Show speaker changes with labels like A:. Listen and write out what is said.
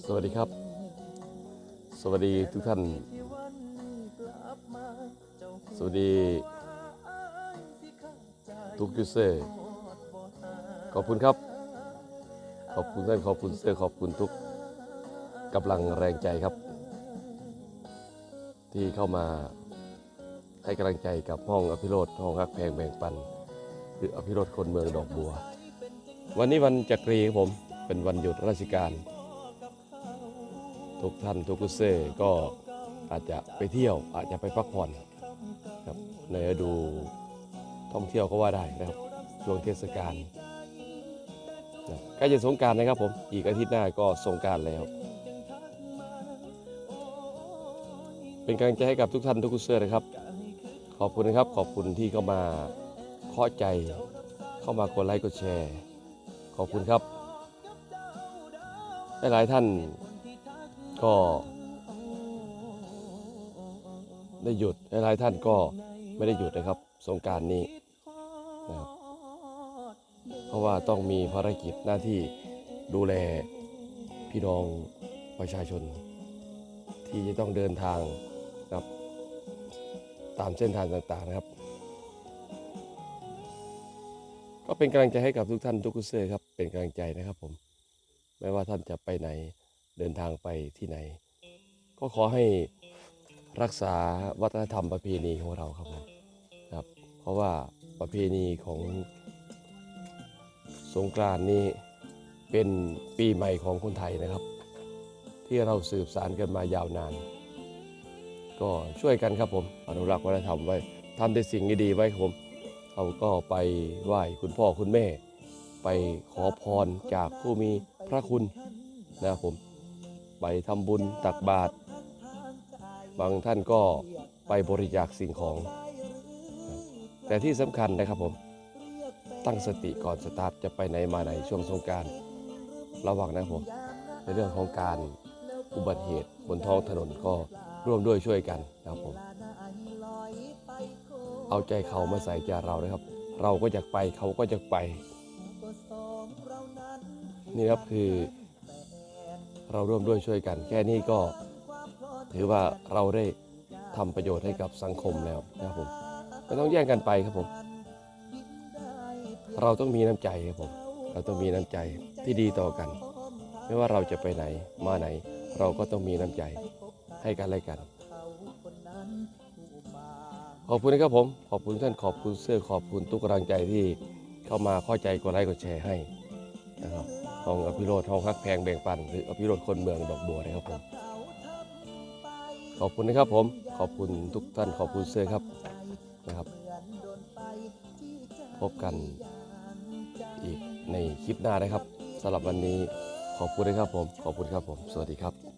A: สวัสดีครับ สวัสดีทุกท่าน สวัสดี ทุกยูเซอร์ขอบคุณครับ ขอบคุณท่านขอบคุณเซอร์ขอบคุณทุกกำลังแรงใจครับ ที่เข้ามาให้กำลังใจกับห้องอภิโรธห้องรักแพงแบ่งปันคืออภิโรธคนเมืองดอกบัว วันนี้วันจักรีครับผมเป็นวันหยุดราชการ ทุกท่านทุกกุเซ่ก็อาจจะไปเที่ยวอาจจะไปพักผ่อนครับในฤดูท่องเที่ยวก็ว่าได้นะครับช่วงเทศกาลใกล้จะสงการนะครับผมอีกอาทิตย์หน้าก็สงการแล้ว เป็นกำลังใจให้กับทุกท่านทุกกุเซ่นะครับ ขอบคุณนะครับขอบคุณที่เข้ามาเคาะใจ เข้ามากดไลค์กดแชร์ ขอบคุณครับหลายๆท่าน ก็ได้หยุดหลายท่านก็ไม่ได้หยุดนะครับ สงการนี้นะครับเพราะว่าต้องมีภารกิจหน้าที่ดูแลพี่น้องประชาชน ที่จะต้องเดินทางนะครับตามเส้นทางต่างๆนะครับ ก็เป็นกำลังใจให้กับทุกท่านทุกกุเซอร์ครับเป็นกำลังใจนะครับผม ไม่ว่าท่านจะไปไหน เดินทางไปที่ไหน ก็ขอให้รักษาวัฒนธรรมประเพณีของเราครับผมครับ เพราะว่าประเพณีของสงกรานต์นี้เป็นปีใหม่ของคนไทยนะครับ ที่เราสืบสารกันมายาวนาน ก็ช่วยกันครับผม อนุรักษ์วัฒนธรรมไว้ทำแต่สิ่งดีๆไว้ครับผมเราก็ไปไหว้คุณพ่อคุณแม่ ไปขอพรจากผู้มีพระคุณนะครับผม ไปทำบุญตักบาตรบางท่านก็ไปบริจาคสิ่งของ แต่ที่สำคัญนะครับผม ตั้งสติก่อนสตาร์ทจะไปไหนมาไหนช่วงสงการระวังนะครับผม ในเรื่องของการอุบัติเหตุบนท้องถนนก็ร่วมด้วยช่วยกันนะครับผม เอาใจเขามาใส่ใจเรานะครับ เราก็อยากไปเขาก็อยากไป นี่ครับคือ เราร่วมด้วยช่วยกัน แค่นี้ก็ถือว่าเราได้ทำประโยชน์ให้กับสังคมแล้วนะครับผมไม่ต้องแย่งกันไปครับผม เราต้องมีน้ำใจครับผม เราต้องมีน้ำใจที่ดีต่อกัน ไม่ว่าเราจะไปไหนมาไหน เราก็ต้องมีน้ำใจให้กันและกัน ขอบคุณนะครับผม ขอบคุณท่านขอบคุณเสื้อขอบคุณทุกกำลังใจที่เข้ามาเข้าใจกดไลค์กดแชร์ให้นะครับ ห้องอภิโรธห้องฮักแพงแบ่งปัน หรืออภิโรธคนเมืองดอกบัวนะครับผมขอบคุณนะครับผมขอบคุณทุกท่านขอบคุณเสื้อครับนะครับ พบกันอีกในคลิปหน้านะครับสำหรับวันนี้ขอบคุณนะครับผม ขอบคุณครับผม สวัสดีครับ